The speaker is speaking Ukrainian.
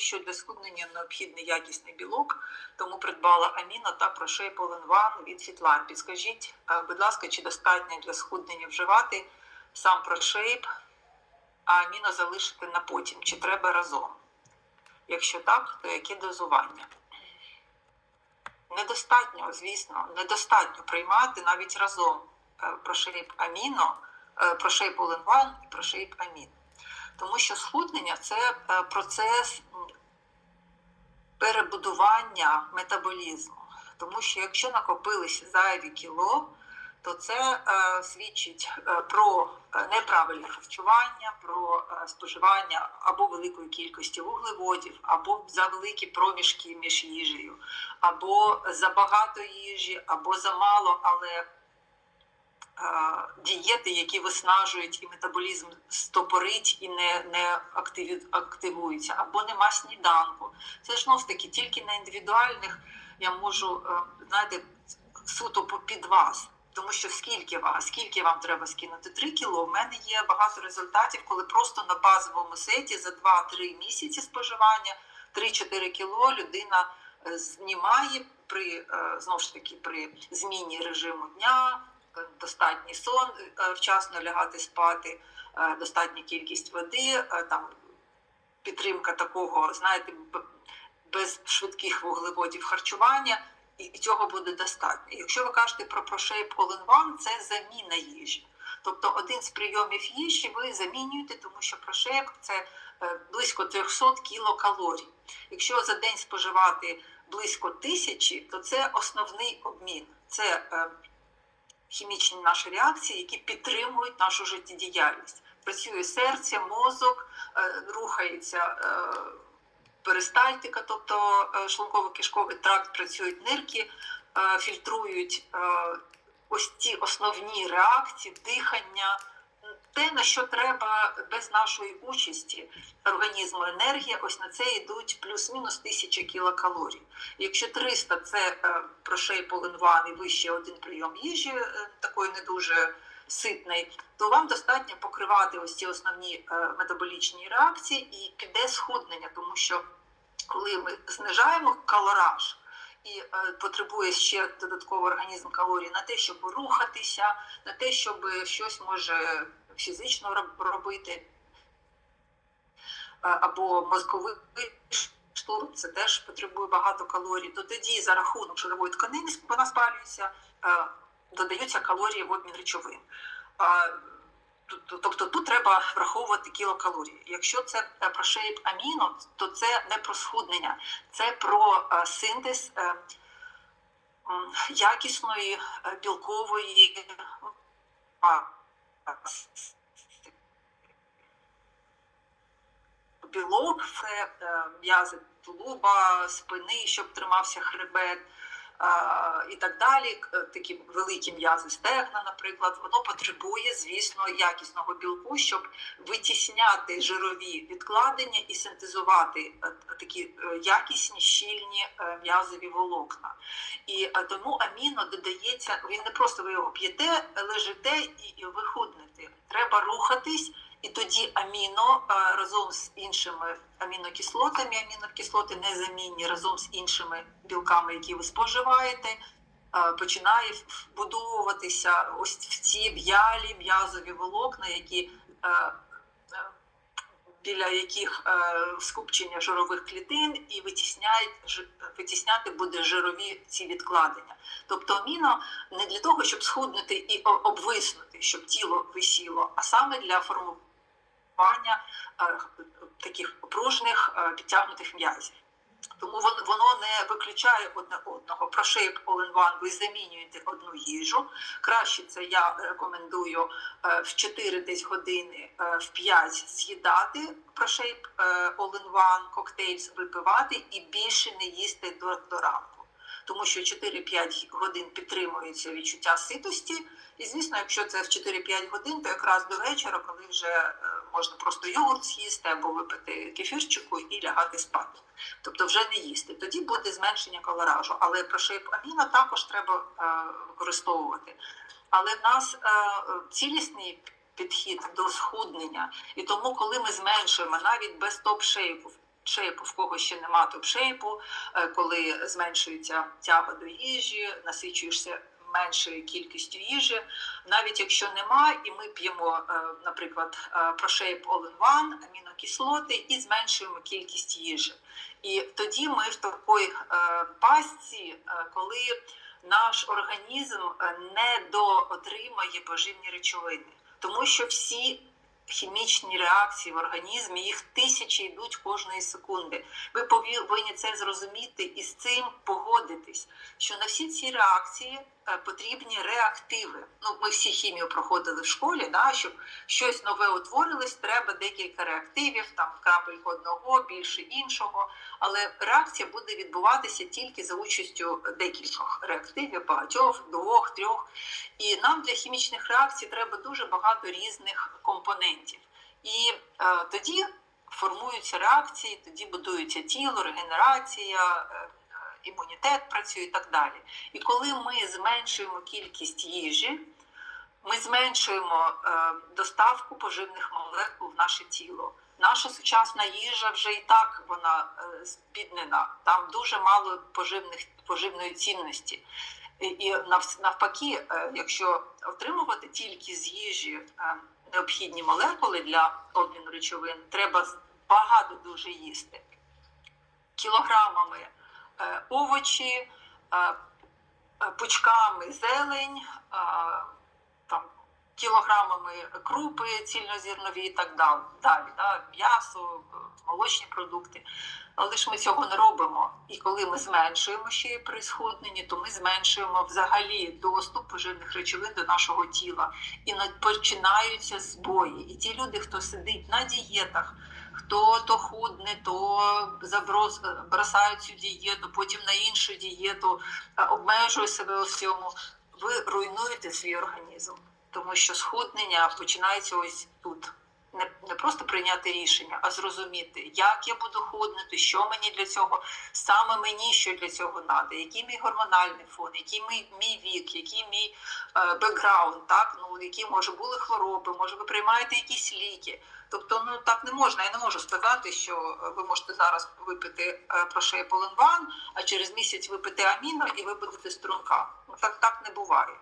що для схуднення необхідний якісний білок, тому придбала аміно та прошей Поленван від Фітлар. Підскажіть, е, будь ласка, чи достатньо для схуднення вживати сам прошейп, а аміно залишити на потім, чи треба разом? Якщо так, то яке дозування? Недостатньо, звісно, недостатньо приймати навіть разом е, прошейп аміно, е, прошейп Оленван і прошейп амін. Тому що схуднення це процес перебудування метаболізму. Тому що якщо накопилися зайві кіло, то це е, свідчить е, про е, неправильне харчування, про е, споживання або великої кількості вуглеводів, або за великі проміжки між їжею, або забагато їжі, або замало, але дієти, які виснажують і метаболізм стопорить і не, не активі, активуються, або нема сніданку. Це ж таки тільки на індивідуальних я можу, е, знаєте, суто під вас. Тому що скільки вас, скільки вам треба скинути? 3 кіло. У мене є багато результатів, коли просто на базовому сеті за 2-3 місяці споживання 3-4 кіло людина е, знімає при е, знову ж таки при зміні режиму дня, е, достатній сон, е, вчасно лягати спати, е, достатня кількість води, е, там підтримка такого, знаєте, без швидких вуглеводів харчування, і цього буде достатньо. Якщо ви кажете про прошейп All це заміна їжі. Тобто один з прийомів їжі ви замінюєте, тому що прошейп це близько 300 кілокалорій. Якщо за день споживати близько тисячі, то це основний обмін. Це хімічні наші реакції, які підтримують нашу життєдіяльність. Працює серце, мозок, е, рухається е, перистальтика, тобто е, шлунково-кишковий тракт, працюють нирки, фільтрують ось ці основні реакції, дихання. Те, на що треба без нашої участі організму енергія, ось на це йдуть плюс-мінус тисяча кілокалорій. Якщо 300 це е, прошей поленван і вище один прийом їжі, е, такої не дуже ситний, то вам достатньо покривати ось ці основні е, метаболічні реакції і піде схуднення, тому що коли ми знижаємо калораж і потребує ще додатково організм калорій на те, щоб рухатися, на те, щоб щось може фізично робити, е, або мозковий штурм, це теж потребує багато калорій, то тоді за рахунок жирової тканини вона спалюється, е, додаються калорії в обмін речовин. Тобто тут треба враховувати кілокалорії. Якщо це е, про шейп аміно, то це не про схуднення, це про синтез якісної білкової білок, е, м'язи тулуба, спини, щоб тримався хребет. Е, І так далі, такі великі м'язи стегна, наприклад, воно потребує, звісно, якісного білку, щоб витісняти жирові відкладення і синтезувати е, такі е, якісні щільні е, м'язові волокна. І е, тому аміно додається, він не просто ви його п'єте, лежите і ви худнете. Треба рухатись, і тоді аміно е, разом з іншими амінокислотами, амінокислоти незамінні разом з іншими білками, які ви споживаєте, е, починає вбудовуватися ось в ці в'ялі м'язові волокна, які е, біля яких скупчення жирових клітин і витісняють витісняти буде жирові ці відкладення. Тобто аміно не для того, щоб схуднути і обвиснути, щоб тіло висіло, а саме для формування е, таких пружних е, підтягнутих м'язів. Тому воно, не виключає одне одного. Про шейп one ви замінюєте одну їжу. Краще це я рекомендую е, в 4 десь години, в 5 з'їдати про шейп е, all in one коктейль випивати і більше не їсти до, до ранку. Тому що 4-5 годин підтримується відчуття ситості. І звісно, якщо це в 4-5 годин, то якраз до вечора, коли вже е, можна просто йогурт з'їсти або випити кефірчику і лягати спати. Тобто вже не їсти. Тоді буде зменшення калоражу. Але прошип аміно також треба е, використовувати. Але в нас е, цілісний підхід до схуднення, і тому, коли ми зменшуємо навіть без топ-шейпу, шейпу, в кого ще нема топ-шейпу, е, коли зменшується тяга до їжі, насичуєшся меншою кількістю їжі. Навіть якщо нема, і ми п'ємо, е, наприклад, е, прошейп All-in-One, амінокислоти і зменшуємо кількість їжі. І тоді ми в такій пастці, коли наш організм не доотримає поживні речовини, тому що всі хімічні реакції в організмі, їх тисячі йдуть кожної секунди. Ви повинні це зрозуміти і з цим погодитись, що на всі ці реакції потрібні реактиви. Ну, ми всі хімію проходили в школі, да, щоб щось нове утворилось, треба декілька реактивів, там крапельку одного, більше іншого. Але реакція буде відбуватися тільки за участю декількох реактивів, багатьох, двох, трьох. І нам для хімічних реакцій треба дуже багато різних компонентів. І е, тоді формуються реакції, тоді будується тіло, регенерація, е, е, імунітет працює і так далі. І коли ми зменшуємо кількість їжі, ми зменшуємо е, доставку поживних молекул в наше тіло. Наша сучасна їжа вже і так вона е, спіднена. Там дуже мало поживних поживної цінності. І, навпаки, е, якщо отримувати тільки з їжі е, необхідні молекули для обміну речовин, треба багато дуже їсти кілограмами е, овочі, е, е, пучками зелень, е, там, кілограмами крупи цільнозірнові і так дал- далі. Да? М'ясо, е, молочні продукти. Але ж ми цього не робимо. І коли ми зменшуємо ще при схудненні, то ми зменшуємо взагалі доступ поживних речовин до нашого тіла. І на- починаються збої. І ті люди, хто сидить на дієтах, хто то худне, то заброс бросає цю дієту, потім на іншу дієту, е, обмежує себе у всьому. Ви руйнуєте свій організм, тому що схуднення починається ось тут. Не, не просто прийняти рішення, а зрозуміти, як я буду худнути, що мені для цього, саме мені що для цього треба, який мій гормональний фон, який мій, мій вік, який мій е, бекграунд, так ну які може були хвороби, може ви приймаєте якісь ліки. Тобто, ну так не можна. Я не можу сказати, що е, ви можете зараз випити е, прошей Поленван, а через місяць випити аміно і ви будете струнка. Ну так так не буває.